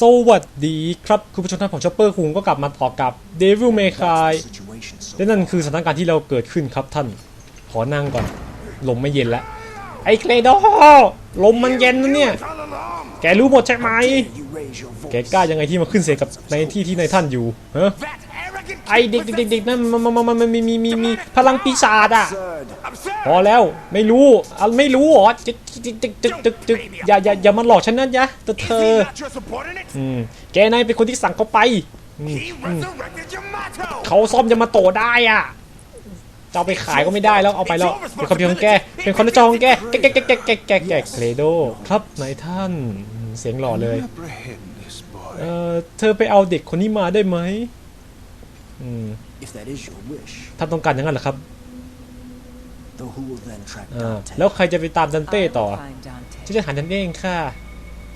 สวัสดีครับคุณผู้ชมท่านของชอปเปอร์คุงก็กลับมาต่อกับ Devil May Cry และนั่นคือสถานการณ์ที่เราเกิดขึ้นครับท่าน ขอนั่งก่อน ลมไม่เย็นแล้ว ไอ้เครดอลมมันเย็นนะเนี่ย แกรู้หมดใช่ไหม แกกล้ายังไงที่มาขึ้นเสียกับในที่ที่ในท่านอยู่เฮะ ไอเด็กเด็กๆๆนั่นมันมันมันมันมีมีมีมีพลังปีศาจอะ พอแล้วไม่รู้อะไม่รู้เหรอจึ๊กจึ๊กจึ๊กจึ๊กจึ๊กจึ๊กอย่าอย่าอย่ามาหลอกฉันนะยะแต่เธออืมแกนายเป็นคนที่สั่งเขาไปอืมอืมเขาซ่อมยามาโตะได้อะจะเอาไปขายก็ไม่ได้แล้วเอาไปแล้วเป็นความผิดของแกเป็นคนละจอของแกแกแกแกแกแกแกแกเคลโดครับนายท่านอืมเสียงหล่อเลย apprehend this boy. เออเธอไปเอาเด็กคนนี้มาได้ไหม ท่านต้องการอย่างนั้นเหรอครับ the who will then track อ่า Dante. แล้วใครจะไปตามดันเต้ต่อ I'll find Dante. ฉันจะหาดันเต้เองค่ะ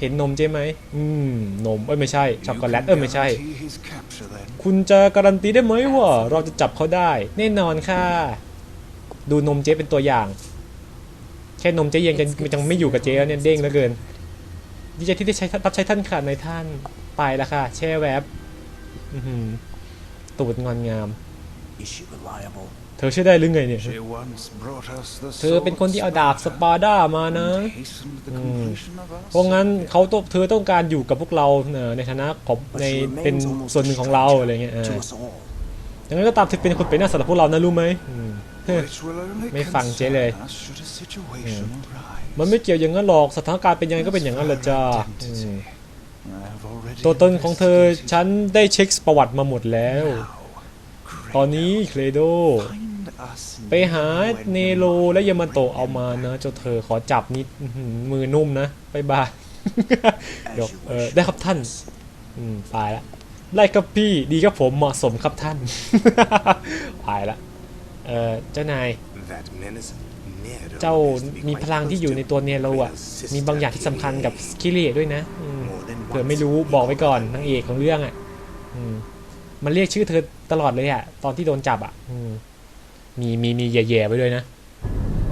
เห็นนมเจ๊ไหม อืม นม เอ้ยไม่ใช่ ช็อกโก You แลต can เอ้ยไม่ใช่ guarantee his capture then. คุณจะการันตีได้ไหมว่าเราจะจับเขาได้ แน่นอนค่ะ ดูนมเจ๊เป็นตัวอย่าง แค่นมเจ๊ยังจะยังไม่อยู่กับเจ๊แล้วเนี่ยเด้งเหลือเกิน ดีใจที่ได้ใช้รับใช้ท่านค่ะในายท่าน ไปแล้วค่ะ แช่แวบ อื้อหือ ตูดงอนงาม Is she reliable? เธอเชื่อได้หรือไงเนี่ย She once brought us the เธอเป็นคนที่เอาดาบสปาร์ด้ามานะ and hastened the completion of our เพราะงั้นเขาต้องเธอต้องการอยู่กับพวกเราเอ่อในฐานะของ But ใน she เป็น remains almost ส่วนหนึ่งของเรา stranger อะไรเงี้ยเออ to us all. อย่างนั้นก็ตามเธอเป็นคนเป็นหน้าสำหรับพวกเรานะรู้ไหมอืม which will only ไม่ฟังเจ๊เลย concern us should a situation arise. มันไม่เกี่ยวอย่างนั้นหรอกสถานการณ์เป็นยังไงก็เป็นอย่างนั้นแหละจ้า ตัวตนของเธอฉันได้เช็คประวัติมาหมดแล้ว ตอนนี้เคลโด ไปหาเนโรและยามาโตะเอามานะ เจ้าเธอขอจับนิดมือนุ่มนะบายบายเดี๋ยวเออได้ครับท่าน อืมไปละไล่ครับพี่ดีครับผมเหมาะสมครับท่านไปละเออเจ้านายเจ้ามีพลังที่อยู่ในตัวเนโรอะ มีบางอย่างที่สำคัญกับคิริด้วยนะ อืม ผื่อไม่รู้บอกไว้ก่อนนางเอกของเรื่องอะมันเรียกชื่อเธอตลอดเลยอะ ตอนที่โดนจับอะมีมีมีแย่ๆไปด้วยนะ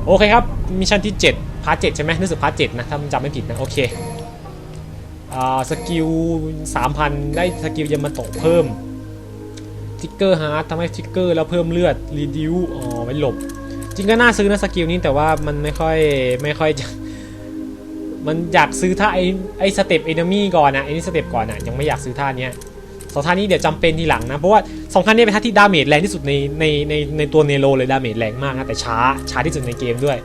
โอเคครับมิชชั่นที่7พาร์ท7ใช่ไหมรู้สึกพาร์ท7นะถ้าจำไม่ผิดนะ โอเคอ่าสกิล3,000 ได้สกิลยามาโตะเพิ่มทิกเกอร์ฮาร์ดทำให้ทิกเกอร์แล้วเพิ่มเลือดรีดิวอ๋อไว้หลบ จริงก็น่าซื้อนะสกิลนี้แต่ว่ามันไม่ค่อยไม่ค่อยจะ มันอยากซื้อท่าไอไอสเต็ปเอนมี่ก่อนนะไอนี่สเต็ปก่อนนะยังไม่อยากซื้อท่าเนี้ยสองท่านี้เดี๋ยวจำเป็นทีหลังนะ เพราะว่าสองท่านี้เป็นท่าที่ดาเมจแรงที่สุดในในในในตัวเนโรเลยดาเมจแรงมากนะแต่ช้าช้าที่สุดในเกมด้วย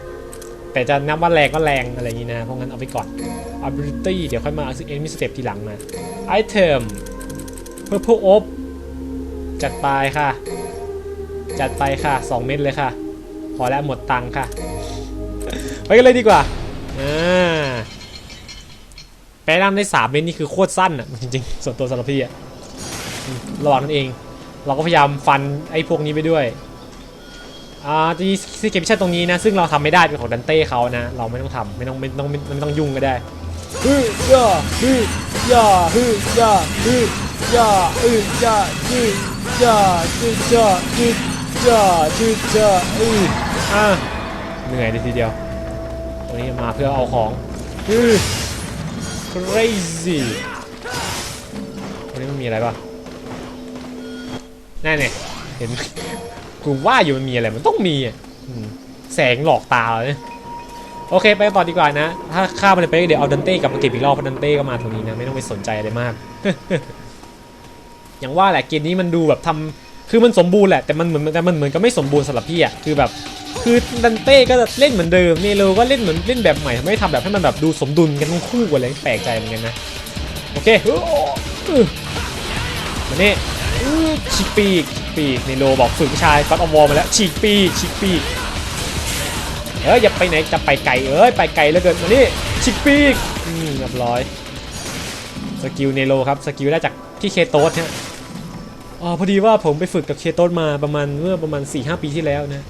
แต่จะนับว่าแรงก็แรงอะไรอย่างนี้นะเพราะงั้นเอาไปก่อน ability เดี๋ยวค่อยมาซื้อ enemy step ทีหลังมา item purple op จัดไปค่ะ จัดไปค่ะ 2 เม็ดเลยค่ะ พอแล้วหมดตังค่ะ ไปกันเลยดีกว่า อ่าแปลร่างได้สามเม็ดนี่คือโคตรสั้นอะจริงๆส่วนตัวสำหรับพี่อะระหว่างนั้นเอง เราก็พยายามฟันไอ้พวกนี้ไปด้วยอ่าจะมีซีเกมชั่นตรงนี้นะ ซึ่งเราทำไม่ได้เป็นของดันเต้เขานะ เราไม่ต้องทำไม่ต้องไม่ต้องไม่ต้องยุ่งก็ได้ฮึย่าฮึย่าฮึย่าฮึย่าฮึย่าฮึย่าฮึย่าฮึย่าฮึย่าอืออะเหนื่อยเลยทีเดียว มาเพื่อเอาของอือ crazy ตัวนี้มันมีอะไรป่ะนั่นเนี่ยเห็นกูว่าอยู่มันมีอะไรมันต้องมีแสงหลอกตาเลยโอเคไปต่อดีกว่านะ ถ้าข้ามมันไปเดี๋ยวเอาดันเต้กลับมาเก็บอีกรอบเพราะดันเต้ก็มาตรงนี้นะ ไม่ต้องไปสนใจอะไรมาก อย่างว่าแหละเกมนี้มันดูแบบทำคือมันสมบูรณ์แหละแต่มันเหมือนแต่มันเหมือนกับไม่สมบูรณ์สำหรับพี่อะคือแบบ คือดันเต้ก็จะเล่นเหมือนเดิมเนโรก็เล่นเหมือนเล่นแบบใหม่ไม่ทำแบบให้มันแบบดูสมดุลกันทั้งคู่อะไรแปลกใจเหมือนกันนะโอเคมานี่อื้อฉีกปีกฉีกปีกเนโรบอกฝึกชายก็อดอวอมาแล้วฉีกปีกฉีกปีกเอ้ยอย่าไปไหนจะไปไกลเอ้ยไปไกลแล้วเกินมานี่ฉีกปีกอืมเรียบร้อยสกิลเนโรครับสกิลได้จากพี่เคโตสฮะอ๋อพอดีว่าผมไปฝึกกับเคโตสมาประมาณเมื่อประมาณ4-5ปีที่แล้วนะ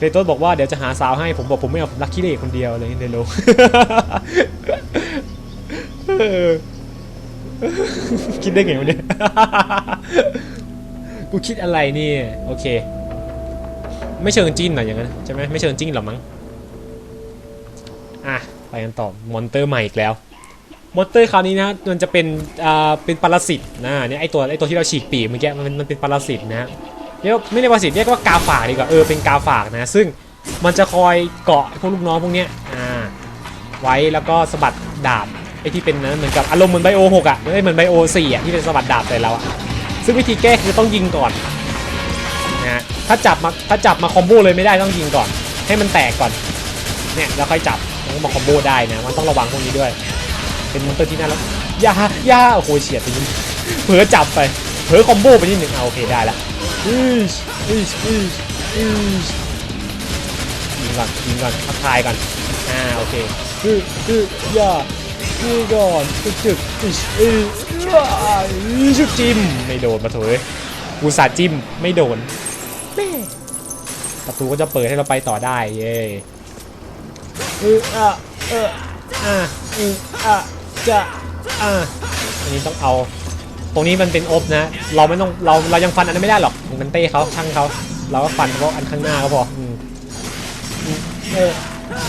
เคโตสบอกว่าเดี๋ยวจะหาสาวให้ผมบอกผมไม่เอาผมรักขี้เหร่คนเดียวอะไรในโลกเออคิดได้ไงวะเนี่ยกูคิดอะไรนี่โอเค ไม่เชิงจิ้นหรออย่างนั้นใช่ไหมไม่เชิงจิ้นหรอมั้งอะไปกันต่อมอนเตอร์ใหม่อีกแล้วมอนเตอร์คราวนี้นะมันจะเป็นอ่าเป็นปรสิตนะเนี่ยไอตัวไอตัวที่เราฉีกปีกเมื่อกี้มันเป็นมันเป็นปรสิตนะ เรียกว่าไม่เรียกว่าสิเรียกว่ากาฝากดีกว่าเออเป็นกาฝากนะ ซึ่งมันจะคอยเกาะพวกลูกน้องพวกเนี้ยอ่าไว้แล้วก็สะบัดดาบไอที่เป็นนะเหมือนกับอารมณ์เหมือนไบโอหกอะไม่เหมือนไบโอสี่อะที่เป็นสะบัดดาบใส่เราอะซึ่งวิธีแก้คือต้องยิงก่อนนะฮะถ้าจับมาถ้าจับมาคอมโบเลยไม่ได้ต้องยิงก่อน ให้มันแตกก่อนเนี่ยแล้วค่อยจับแล้วก็มาคอมโบได้นะมันต้องระวังพวกนี้ด้วย เป็นมอนเตอร์ที่น่ารักอยาอยาโอ้โหเฉียดไปนิดเผลอจับไปเผลอคอมโบไปนิดหนึ่งเอาโอเคได้ละ อืชอืชอืชอืชยิงก่อนยิงก่อนทักทายก่อนอ่าโอเคคือคือยาคือก่อนจึกจึกอืชอืออือชุดจิ้มไม่โดนมาเถอะกูสาดจิ้มไม่โดนแม่ประตูก็จะเปิดให้เราไปต่อได้เย้เอออะเอออ่าอืออะจะอ่าอันนี้ต้องเอา ตรงนี้มันเป็นอบนะ เราไม่ต้องเราเรายังฟันอันนั้นไม่ได้หรอกมันเต้เขาช่างเขาเราก็ฟันเฉพาะอันข้างหน้าก็พออืมเออ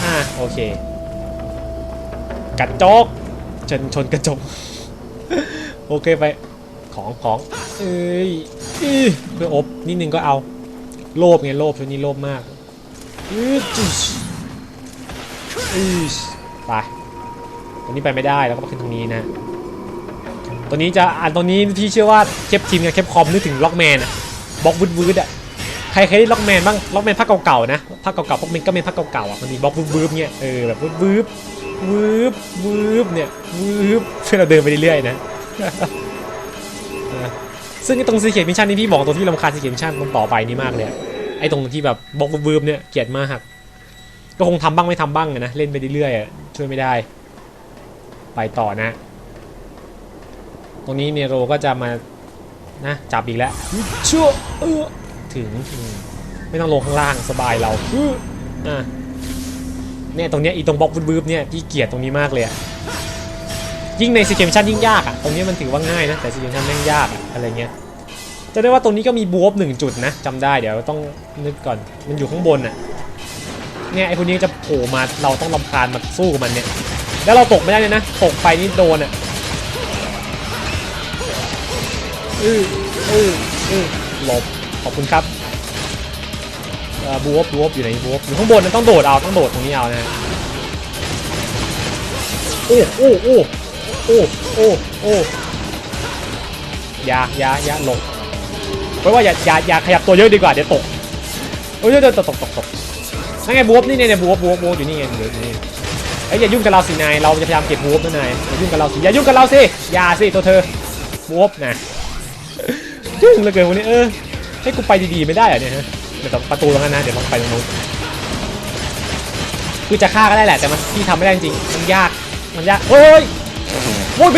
อ่าโอเค กระจกชนชนกระจก โอเคไปของของเอ้ยอีเพื่ออบนิดนึงก็เอา โลภไงโลภช่วงนี้โลภมากอือจิชอือไปตรงนี้ไปไม่ได้แล้วก็ขึ้นตรงนี้นะ ตัวนี้จะอันตรงนี้ที่เชื่อว่าเคปทีมกับเคปคอมนึกถึงล็อกแมนอะบล็อกวืดวืดอะใครเคยได้ล็อกแมนบ้างล็อกแมนภาคเก่าๆนะภาคเก่าๆพวกเมนก็เป็นภาคเก่าๆอะมันมีบล็อกวืดวืดเนี่ยเออแบบวืดวืดวืดวืดเนี่ยวืดเพื่อเราเดินไปเรื่อยๆนะซึ่งไอ้ตรงซีเคียมิชชั่นนี่พี่บอกตรงที่ลำคาญซีเคียมิชชั่นตรงต่อไปนี่มากเลยไอ้ตรงที่แบบบล็อกวืดเนี่ยเกลียดมากก็คงทำบ้างไม่ทำบ้างนะเล่นไปเรื่อยๆช่วยไม่ได้ ไปต่อนะ ตรงนี้เนโรก็จะมานะจับอีกแล้วชั่วเออถึงอืมไม่ต้องลงข้างล่างสบายเราอื้ออะเนี่ยตรงเนี้ยอีตรงบล็อกวืบๆเนี่ยพี่เกลียดตรงนี้มากเลยอะยิ่งในซีเคมชั่นยิ่งยากอะตรงนี้มันถือว่าง่ายนะแต่ซีเคมชั่นแม่งยากอะอะไรเงี้ยจะได้ว่าตรงนี้ก็มีบูฟหนึ่งจุดนะจำได้เดี๋ยวต้องนึกก่อนมันอยู่ข้างบนอะเนี่ยไอคนนี้จะโผล่มาเราต้องลำคาญมาสู้กับมันเนี่ยแล้วเราตกไม่ได้เลยนะตกไปนี่โดนอะ อืออืออือหลบขอบคุณครับเอ่อบูวบบูวบอยู่ไหนบูวบอยู่ข้างบนนะต้องโดดเอาต้องโดดตรงนี้เอานะโอ้โอ้โอ้โอ้โอ้โอ้ยาอยาอยาหลบเพราะว่าอย่าอย่าอย่าขยับตัวเยอะดีกว่าเดี๋ยวตกโอ้ยเดี๋ยวตกตกตกตกนั่นไงบูวบนี่เนี่ยบูวบบูวบบูวบอยู่นี่ไงอยู่นี่เอ้ยอย่ายุ่งกับเราสินายเราจะพยายามเก็บวูฟนะนายอย่ายุ่งกับเราสิอย่ายุ่งกับเราสิอย่าสิตัวเธอวูฟนะ ยุ่งเหลือเกินวันนี้เออให้กูไปดีๆไม่ได้เหรอเนี่ยฮะเดี๋ยวประตูตรงนั้นนะเดี๋ยวต้องไปตรงนู้นคือจะฆ่าก็ได้แหละแต่มันพี่ทำไม่ได้จริงมันยากมันยากโอ้ยโอ้ยไป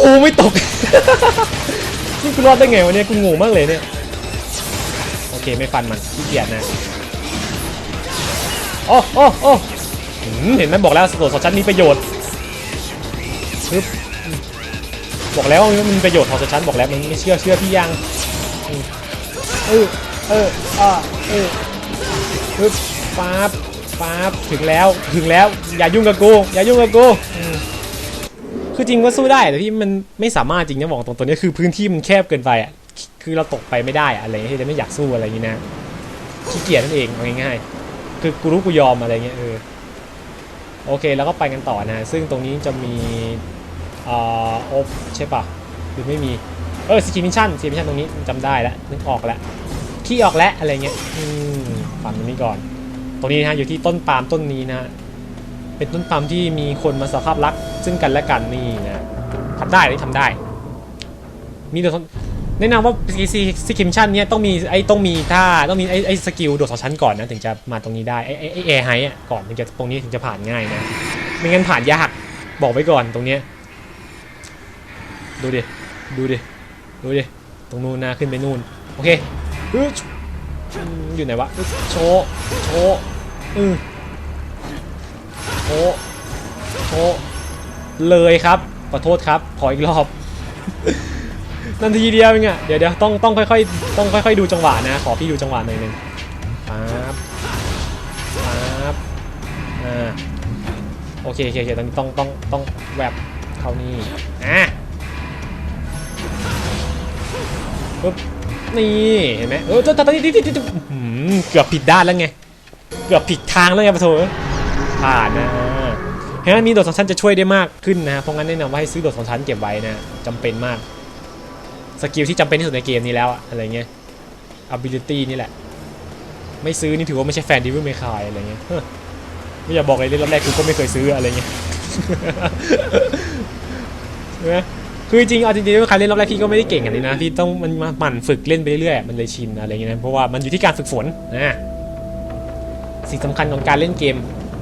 โอ้ไม่ตกนี่กูรอดได้ไงวะเนี่ยกูงงมากเลยเนี่ยโอเคไม่ฟันมันขี้เกียจนะโอ้โอ้โอ้เห็นไหมบอกแล้วสโหลดสองชั้นมีประโยชน์ปึ๊บ บอกแล้วว่ามันมีประโยชน์ของสองชั้นบอกแล้วมันไม่เชื่อเชื่อพี่ยังอืมเออเอออ่าเออปึ๊บป๊าบป๊าบถึงแล้วถึงแล้ว อย่ายุ่งกับกูอย่ายุ่งกับกูคือจริงว่าสู้ได้แต่ที่มันไม่สามารถจริงนะบอกตรงตัวนี้คือพื้นที่มันแคบเกินไปอะคือเราตกไปไม่ได้อะอะไรเงี้ยที่จะไม่อยากสู้อะไรอย่างนี้นะขี้เกียจนั่นเองเอาง่ายๆคือกูรู้กูยอมอะไรเงี้ยเออโอเค แล้วก็ไปกันต่อนะ ซึ่งตรงนี้จะมี อ่าโอฟใช่ปะหรือไม่มี เออสกิมิชชั่นสกิมิชชั่นตรงนี้จำได้แล้วนึกออกแล้วขี้ออกแล้วอะไรเงี้ยอืมฝั่งตรงนี้ก่อน ตรงนี้นะอยู่ที่ต้นปาล์มต้นนี้นะเป็นต้นปาล์มที่มีคนมาสภาพรักซึ่งกันและกันนี่นะทำได้นี่ทำได้ มีแต่แนะนำว่าสกิมิชั่นเนี่ยต้องมีไอ้ต้องมีท่าต้องมีไอ้ไอ้สกิลโดดสองชั้นก่อนนะถึงจะมาตรงนี้ได้ไอ้ไอ้ไอ้แอร์ไฮอะก่อนถึงจะตรงนี้ถึงจะผ่านง่ายนะไม่งั้นผ่านยากบอกไว้ก่อนตรงเนี้ย ดูดิ ดูดิ ดูดิ ตรงนู้นนะขึ้นไปนู่น โอเคอยู่ไหนวะ โชโชอือโชโชเลยครับ ขอโทษครับ ขออีกรอบนาทีเดียวเองอะเดี๋ยวเดี๋ยวต้องต้องค่อยๆต้องค่อยๆดูจังหวะนะ ขอพี่ดูจังหวะหน่อยหนึงปั๊บปั๊บอ่าโอเคโอเคโอเคตอนนี้ต้องต้องต้องแวบเข้านี่อะ ปึ๊บนี่เห็นไหมเออตอนตอนนี้ที่ที่เกือบผิดด้านแล้วไง เกือบผิดทางแล้วไงปะโถผ่านนะเห็นไหมมีโดดสองชั้นจะช่วยได้มากขึ้นนะ เพราะงั้นแนะนำว่าให้ซื้อโดดสองชั้นเก็บไว้นะจำเป็นมาก สกิลที่จำเป็นที่สุดในเกมนี้แล้วอะไรเงี้ย ability นี่แหละ ไม่ซื้อนี่ถือว่าไม่ใช่แฟนดิวิลเมคายอะไรเงี้ยไม่อยากบอกเลยเล่นรอบแรกกูก็ไม่เคยซื้ออะไรเงี้ยใช่ไหม คือจริงเอาจริงๆใครเล่นรอบแรกพี่ก็ไม่ได้เก่งอันนี้นะพี่ต้องมันมันหมั่นฝึกเล่นไปเรื่อยๆมันเลยชินอะไรเงี้ยนะเพราะว่ามันอยู่ที่การฝึกฝนนะสิ่งสำคัญของการเล่นเกม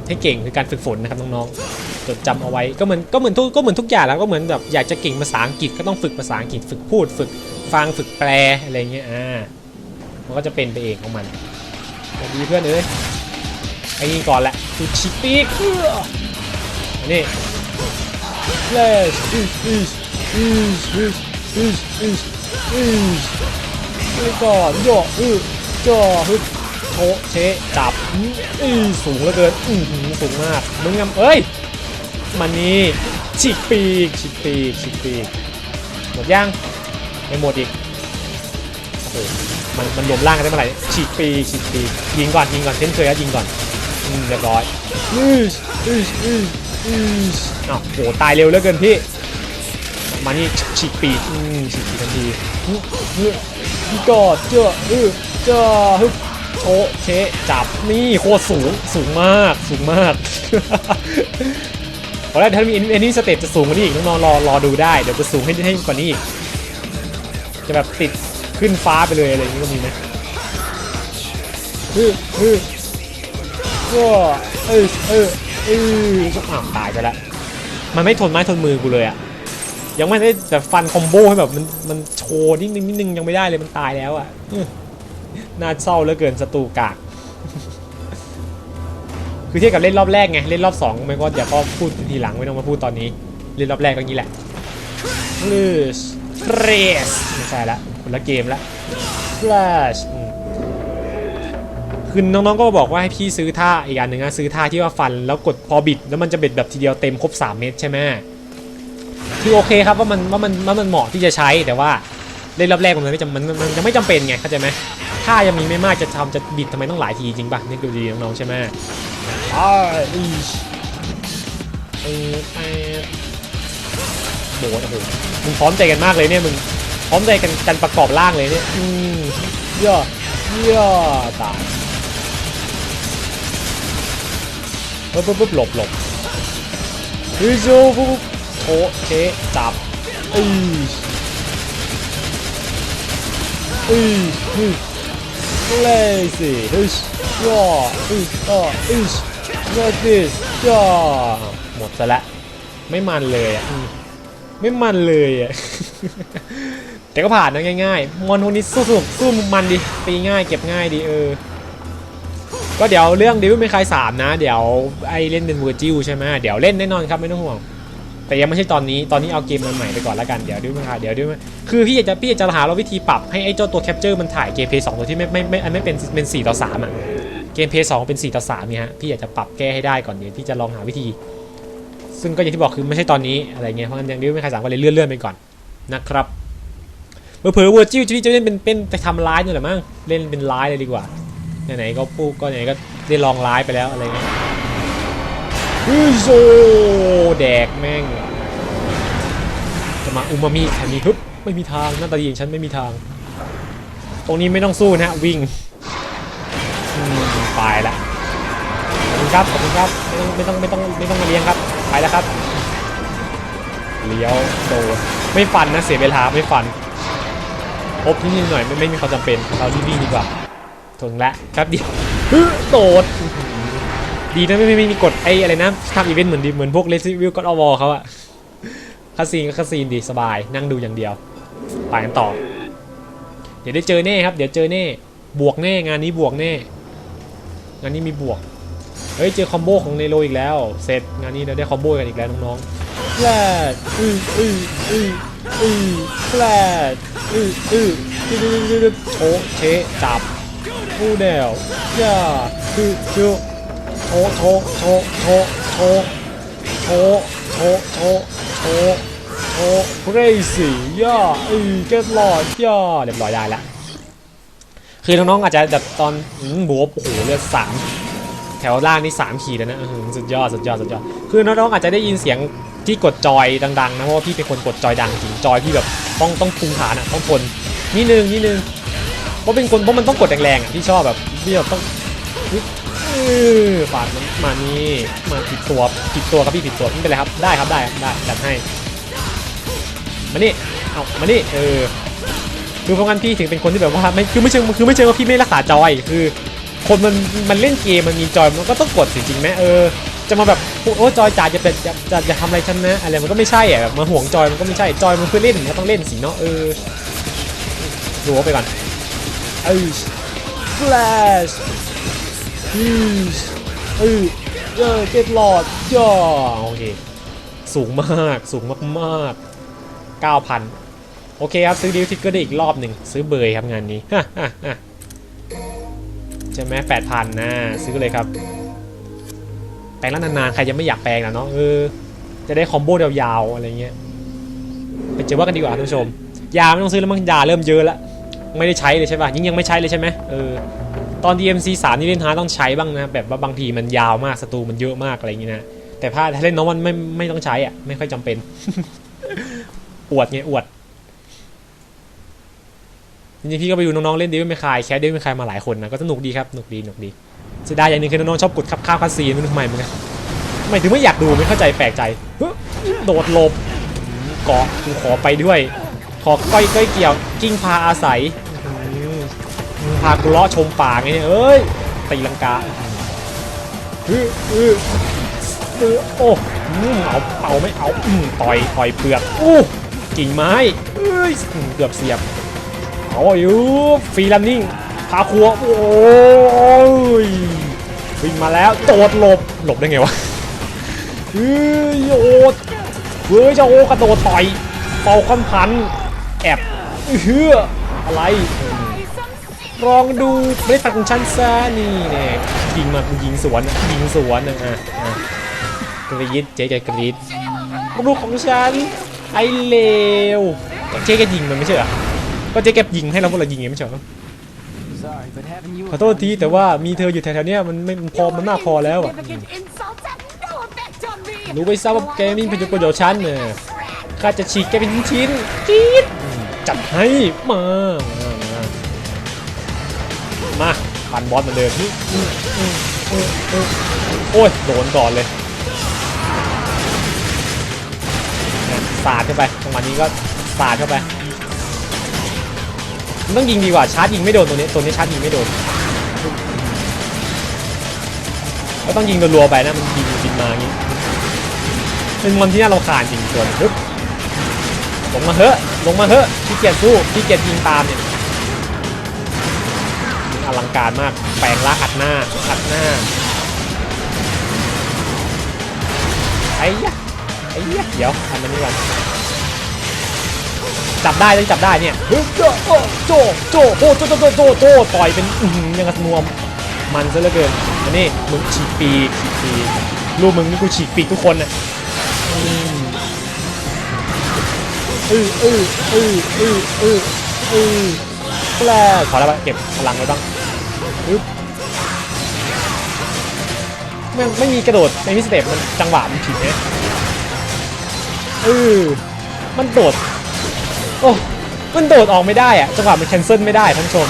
ให้เก่งคือการฝึกฝนนะครับน้องๆจดจำเอาไว้ก็เหมือนก็เหมือนทุกก็เหมือนทุกอย่างแล้วก็เหมือนแบบอยากจะเก่งภาษาอังกฤษก็ต้องฝึกภาษาอังกฤษฝึกพูด ฝึกฟังฝึกแปลอะไรเงี้ยอ่ามันก็จะเป็นไปเองของมันสวัสดีเพื่อนเอ้ยไอ้นี่ก่อนแหละคือชิปปี้เอื้ออันนี้ Flash อือ อืออืออืออืออืออือไปก่อนโยกอือจ่อฮึบโชเชจับอือสูงเหลือเกินอือสูงมากมึงงำเอ้ยมันนี่ฉีกปีกฉีกปีกฉีกปีกหมดยังไม่หมดอีกโอ้โหมันมันรวมร่างกันได้เมื่อไหร่ฉีกปีกฉีกปีกยิงก่อนยิงก่อนเช่นเคยครับยิงก่อนอืมเรียบร้อยอืออืออืออืออ้าวโหตายเร็วเหลือเกินพี่ มานี่ฉีกปีกอืมฉีกปีกทันทีฮึฮึฮึกอดเจ้าฮึเจ้าฮึโชเชจับนี่โคตรสูงสูงมากสูงมากพอนแล้วถ้ามีเอนนี่สเตปจะสูงกว่านี้อีกน้องๆรอรอดูได้เดี๋ยวจะสูงให้ให้กว่านี้อีกจะแบบติดขึ้นฟ้าไปเลยอะไรอย่างนี้ก็มีนะฮึฮึก็เออเออเอออ้าวตายไปแล้วมันไม่ทนไม้ทนมือกูเลยอะ ยังไม่ได้แต่ฟันคอมโบให้แบบมันมันโชว์นิดนึงนิดนึงยังไม่ได้เลยมันตายแล้วอะน่าเศร้าเหลือเกินศัตรูกาก คือเทียบกับเล่นรอบแรกไงเล่นรอบสองมันก็อย่าก็พูดทีหลังไม่ต้องมาพูดตอนนี้ เล่นรอบแรกก็งี้แหละลูสเรสไม่ใช่ละคนละเกมละฟลชคือน้องๆก็บอกว่าให้พี่ซื้อท่าอีกอันหนึ่งนะซื้อท่าที่ว่าฟันแล้วกดพอบิดแล้วมันจะเบ็ดแบบทีเดียวเต็มครบ3เม็ดใช่ไหม คือโอเคครับว่ามันว่ามันว่ามันเหมาะที่จะใช้แต่ว่าเล่นรอบแรกมันไม่จำมันมันมันยังไม่จำเป็นไงเข้าใจไหมถ้ายังมีไม่มากจะทำจะบิดทำไมต้องหลายทีจริงป่ะนี่ดูดีน้องๆใช่ไหมอ้ายอีชเออแอบโบนโอ้โหมึงพร้อมใจกันมากเลยเนี่ยมึงพร้อมใจกันกันประกอบร่างเลยเนี่ยอืมเย่อเย่อตายปุ๊บปุ๊บปุ๊บหลบหลบฮ้ยโจปุ๊บปุ๊บ โชะเชะจับอืออืออือเลยสิฮึชย่ออืออ่ออือ like this ย่อหมดซะละ ไม่มันเลยอะอืมไม่มันเลยอะแต่ก็ผ่านนะง่ายๆ มอนพวกนี้สู้สนุกสู้มันดิตีง่ายเก็บง่ายดีเออ ก็เดี๋ยวเรื่องดิวไม่คลายสามนะ เดี๋ยวไอเล่นเป็นเวอร์จิลใช่ไหมเดี๋ยวเล่นแน่นอนครับไม่ต้องห่วง แต่ยังไม่ใช่ตอนนี้ตอนนี้เอาเกมใหม่ไปก่อนแล้วกันเดี๋ยวดิวมาเดี๋ยวดิวมาคือพี่อยากจะพี่อยากจะหาเราวิธีปรับให้ไอ้เจ้าตัวแคปเจอร์มันถ่ายเกมเพย์สองตัวที่ไม่ไม่ไม่ไม่เป็นเป็น4ต่อ3อะเกมเพย์สองเป็น4ต่อ3เนี่ยฮะพี่อยากจะปรับแก้ให้ได้ก่อนเดี๋ยวพี่จะลองหาวิธี ซึ่งก็อย่างที่บอกคือไม่ใช่ตอนนี้อะไรเงี้ยเพราะงั้นยังดิวไม่ใครสั่งก็เลยเลื่อนเลื่อนไปก่อนนะครับเผื่อเวอร์จิลจะจะเล่นเป็นเป็นไปทำร้ายนี่แหละมั้งเล่นเป็นร้ายเลยดีกว่าไหนๆก็พูดก็ไหนก็ได้ลองร้ายไปแล้วอะไรเงี้ย อุ้ยโซแดกแม่ง จะมาอุมามิแถวนี้ฮึบไม่มีทางหน้าตาดีอย่างฉันไม่มีทาง ตรงนี้ไม่ต้องสู้นะฮะวิ่งไปละขอบคุณครับขอบคุณครับไม่ต้องไม่ต้องไม่ต้องไม่ต้องมาเลี้ยงครับไปแล้วครับเลี้ยวโดไม่ฟันนะเสียเวลาไม่ฟันพบที่นี่หน่อยไม่ไม่มีความจำเป็นเรารีบวิ่งดีกว่าถึงแล้วครับเดียวโดด ดีนะไม่ไม่มีกดไอ้อะไรนะทำอีเวนต์เหมือนดีเหมือนพวกเลสวิวก็อวอเขาอะคาซีนก็คาซีนดีสบายนั่งดูอย่างเดียวไปกันต่อ เดี๋ยวได้เจอแน่ครับ เดี๋ยวเจอแน่บวกแน่งานนี้บวกแน่งานนี้มีบวกเฮ้ยเจอคอมโบของเนโรอีกแล้วเสร็จงานนี้เราได้คอมโบกันอีกแล้วน้องๆแฟลชอืออืออืออือแฟลอืออือดื้อดื้อดื้อดื้อโชเชจับผู้เดวย่าคือคือ โชะโชะโชะโชะโชะโชว์โชว์โชว์โชว์โชว์ crazy ย่าเอ้ยเก็ตหลอดย่าเรียบร้อยได้ละคือน้องๆอาจจะแบบตอนบวบโอ้โหเลือดสามแถวล่างนี่สามขีดแล้วนะสุดยอดสุดยอดสุดยอดคือน้องๆอาจจะได้ยินเสียงที่กดจอยดังๆนะเพราะว่าพี่เป็นคนกดจอยดังจริงจอยพี่แบบต้องต้องภูมิฐานอะต้องทนนิดนึงนิดนึงเพราะเป็นคนเพราะมันต้องกดแรงๆอะพี่ชอบแบบพี่แบบต้อง ปาดมานี่มาผิดตัวผิดตัวครับพี่ผิดตัวไม่เป็นไรครับได้ครับได้ได้จัดให้มานี่เอามานี่เออคือเพราะงั้นพี่ถึงเป็นคนที่แบบว่าไม่คือไม่เชิงคือไม่เชิงว่าพี่ไม่รักษาจอยคือ คนมันมันเล่นเกมมันมีจอยมันก็ต้องกดจริงๆไหมเออจะมาแบบโอ้จอยจ๋าจะเป็นจะจะจะทำอะไรฉันนะอะไรมันก็ไม่ใช่อะแบบมาห่วงจอยมันก็ไม่ใช่จอยมันคือเล่นมันก็ต้องเล่นสิเนาะเออดูไปก่อนเออ flash อืมเออเออเจ็ดหลอดย่อโอเค สูงมากสูงมากๆ9,000โอเคครับ ซื้อดิวทิกเกอร์ได้อีกรอบหนึ่งซื้อเบยครับงานนี้ใช่ไหมแปดพันนะซื้อเลยครับ แปลงแล้วนานๆ ใครจะไม่อยากแปลงนะเนาะเออจะได้คอมโบยาวๆ อะไรเงี้ยไปเจอว่ากันดีกว่าท่านผู้ชม ยาไม่ต้องซื้อแล้วมั้งยาเริ่มเยอะแล้ว ไม่ได้ใช้เลยใช่ป่ะยิ่งยังไม่ใช้เลยใช่ไหมเออ ตอน DMC 3นี่เล่นฮาร์ดต้องใช้บ้างนะ แบบว่าบางทีมันยาวมากศัตรูมันเยอะมากอะไรอย่างงี้นะ แต่ถ้าถ้าเล่นน้องมันไม่ไม่ต้องใช้อะ ไม่ค่อยจำเป็น อวดไงอวดจริงๆพี่ก็ไปดูน้องๆเล่นเดวิดไม่คายแคสเดวิดไม่คายมาหลายคนนะก็สนุกดีครับสนุกดีสนุกดีเสียดายอย่างหนึ่งคือน้องๆชอบกดขับข้าวคาซีนไม่รู้ทำไมเหมือนกันทำไมถึงไม่อยากดูไม่เข้าใจแปลกใจโดดหลบเกาะกูขอไปด้วย ขอก้อยก้อยเกี่ยวกิ้งพาอาศัย พากูเลาะชมป่าไงเนี่ยเอ้ยตีลังกาอื้ออืออือโอ้เอาเป่าไม่เอาอืต่อยต่อยเปลือกอู้กิ่งไม้เอ้ยเกือบเสียบเอาอยู่ฟรีลันนิ่งพาครัวโอ้ยวิ่งมาแล้วโดดหลบหลบได้ไงวะเฮ้ยโอ้เฮ้ยเจะโอกระโดดต่อยเป่าคอนพันแอบเฮืออะไร ลองดูไม่ได้ตัดของฉันซะนี่เนี่ยยิงมากูยิงสวนยิงสวนนะอะอะกรีดเจ๊แกกรีดลูกของฉันไอเลวเจ๊แกยิงมันไม่ใช่เหรอก็เจ๊เก็บยิงให้เราพวกเรายิงไงไม่ใช่เหรอขอโทษทีแต่ว่ามีเธออยู่แถวๆนี้มันไม่มันพอมันมากพอแล้วอะรู้ไว้ซะว่าแกไมมีประโยชน์ฉันเนี่ยข้าจะฉีกแกเป็นชิ้นๆจี๊ดจัดให้มา มามามาปันบอสเหมือนเดิมนี่อืมอืมอืมอืมโอ้ยโดนก่อนเลยเนี่ยสาดเข้าไปจังหวะนี้ก็สาดเข้าไปมันต้องยิงดีกว่าชาร์จยิงไม่โดนตัวนี้ตัวนี้ชาร์จยิงไม่โดนก็ต้องยิงรัวๆไปนะมันยิงบินมาอย่างนี้เป็นมอนที่น่ารำคาญจริงตัวนี้ปึ๊บลงมาเถอะลงมาเถอะขี้เกียจสู้ขี้เกียจยิงตามเนี่ย อลังการมาก แปลงร่างอัดหน้า อัดหน้า ไอ้ยะไอ้ยะเดี๋ยวทำมันนี้ก่อนจับได้ต้องจับได้เนี่ยโจโจโจโจโจโจโจโจโจโจต่อยเป็นอื้อหือยังกระนวม มันซะเหลือเกินอันนี้มึงฉีกปีฉีกปีกลูกมึงนี่กูฉีกปีทุกคนน่ะอืออเออเออเออเออเอแปลขอแล้วปเก็บพลังไว้บ้าง อึ๊บไม่ไม่มีกระโดดไม่มีสเต็ปมันจังหวะมันผิดเนี่ยเออมันโดด โอ้ มันโดดออกไม่ได้อะจังหวะมันแคนเซิลไม่ได้ท่านผู้ชม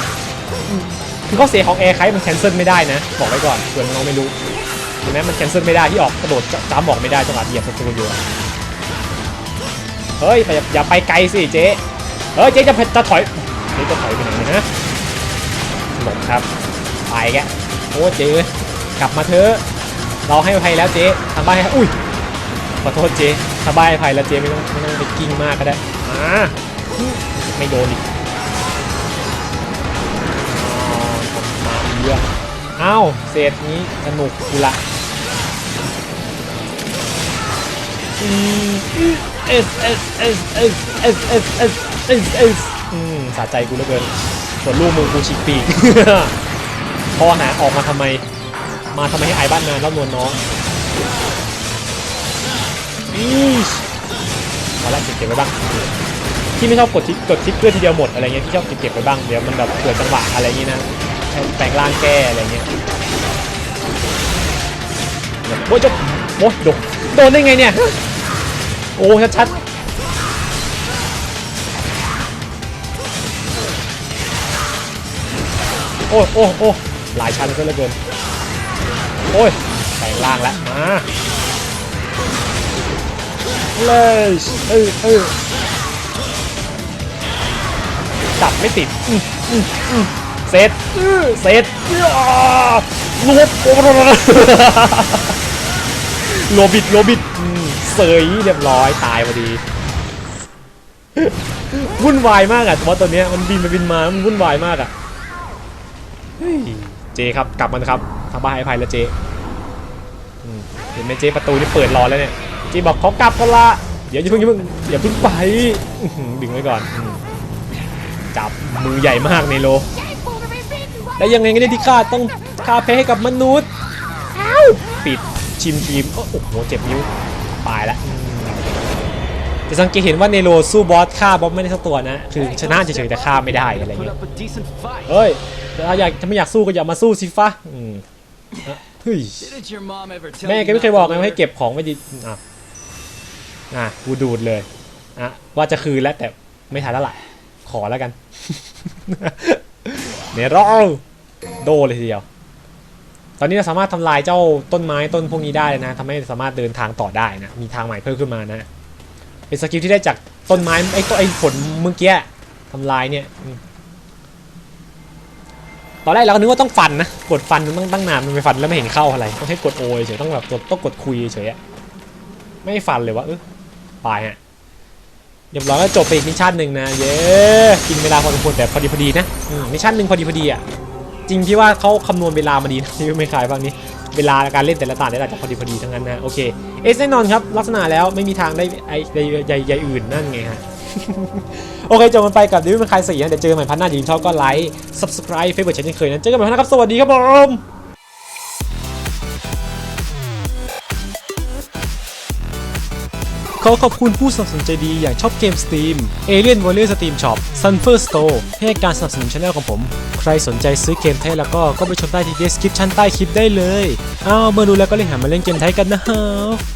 คือข้อเสียของแอร์ไคมันแคนเซิลไม่ได้นะ บอกไว้ก่อนเผื่อน้องๆไม่รู้เห็นไหมมันแคนเซิลไม่ได้ที่ออกกระโดดจ้ำบอกไม่ได้จังหวะเหยียบสตูอยู่อะเฮ้ยอย่าอย่าไปไกลสิเจ๊เฮ้ยเจ๊จะจะถอยเจ๊จะถอยไปไหนเนี่ยนะหลงครับ ไปแกโอ้เจ๊กลับมาเถอะเราให้อภัยแล้วเจ๊ทำบ้านให้อุ้ยขอโทษเจ๊ทำบ้านให้อภัยแล้วเจ๊ไม่ต้องไม่ต้องไปกิ้งมากก็ได้อ่าไม่โดนอีกมาเรื่องอ้าวเศษนี้สนุกกูละอืมเอสเอสเอสเอสเอสเอสเอสเอสเอสอืมสะใจกูเหลือเกินส่วนลูกมือกูฉีกปีก พอหาออกมาทำไม มาทำไมให้อายบ้านนานแล้วนวลน้องอีชพอละเก็บเก็บไว้บ้างที่ไม่ชอบกดทิกกดทิกเพื่อทีเดียวหมดอะไรเงี้ยที่ชอบเก็บเก็บไว้บ้างเดี๋ยวมันแบบเกิดจังหวะอะไรเงี้ยนะแปลงร่างแก้อะไรเงี้ยโอ้ยจะโอ้ยโดนโดนได้ไงเนี่ยโอ้ชัดๆโอ้โอ้โอ้ หลายชั้นก็เหลือเกิน โอ้ยแปลงร่างแล้วมาเลยเออเออจับไม่ติดเสร็จอื้อเสร็จอ้าลบโอ้โหโลบิดโลบิดเสยเรียบร้อยตายพอดีวุ่นวายมากอะว่าตัวเนี้ยมันบินไปบินมา มันวุ่นวายมากอะ เฮ้ยเจครับกลับมันครับทางบ้านให้ภัยแล้วเจเห็นไหมเจประตูนี่เปิดรอแล้วเนี่ยจีบอกเขอกลับกันละเดี๋ยวอย่าเพิ่งอย่าเพิ่งอย่าเพิ่งไปดึงไว้ก่อน จับมือใหญ่มากในโล Careful to be beaten. ได้ยังไงกันเนี่ยที่ข้าต้องข้าแพ้ให้กับมนุษย์ปิดชิมทีมโอ้โหเจ็บนิ้วตายละอืม จะสังเกตเห็นว่าเนโรสู้บอสฆ่าบอสไม่ได้สักตัวนะ คือชนะเฉยๆแต่ฆ่าไม่ได้อะไรเงี้ยเฮ้ยถ้าอยากถ้าไม่อยากสู้ก็อย่ามาสู้สิฟ้าอืมอะเฮ้ยแม่แกไม่เคยบอกไงว่าให้เก็บของไว้ดีอะอะกูดูดเลยอะว่าจะคืนแล้วแต่ไม่ทันแล้วล่ะขอแล้วกันเนี่ยรโดเลยทีเดียว ตอนนี้เราสามารถทำลายเจ้าต้นไม้ต้นพวกนี้ได้นะทำให้สามารถเดินทางต่อได้นะ มีทางใหม่เพิ่มขึ้นมานะ เป็นสกิลที่ได้จากต้นไม้ไอ้ต้นไอ้ผลเมื่อกี้ทำลายเนี่ยตอนแรกเราก็นึกว่าต้องฟันนะกดฟันมันต้องตั้งนานมันไปฟันแล้วไม่เห็นเข้าอะไรต้องให้กดโอยเฉยต้องแบบกดต้องกดคุยเฉยอะไม่ฟันเลยวะเออปลายฮะเรียบร้อยก็จบไปอีกมิชชั่นหนึ่งนะเย้กินเวลาพอสมควรแต่พอดีพอดีนะมิชชั่นหนึ่งพอดีพอดีอะจริงที่ว่าเขาคำนวณเวลามาดีนะที่ไม่ขายบางนี้ เวลาการเล่นแต่ละตาเนี่ยอาจจะพอดีพอดีทั้งนั้นนะโอเคเอสแน่นอนครับลักษณะแล้วไม่มีทางได้ไอ้ใหญ่ใหญ่อื่นนั่นไงฮะโอเคจบกันไปกับดิวิมันคายสี่นะเดี๋ยวเจอกันใหม่พันหน้าอย่าลืมชอบก็ไลค์ subscribe เฟซบุ๊กเช่นเคยนะเจอกันใหม่พันหน้าครับสวัสดีครับผม ขอขอบคุณผู้สนับสนุนใจดีอย่างชอบเกมสตรีม Alien Warrior Steam Shop Sunfir Store ให้การสนับสนุนช่องของผม ใครสนใจซื้อเกมไทยแล้วก็ก็ไปชมใต้ที่ description ใต้คลิปได้เลย อ้าวเมื่อดูแล้วก็เลยหามาเล่นเกมไทยกันนะครับ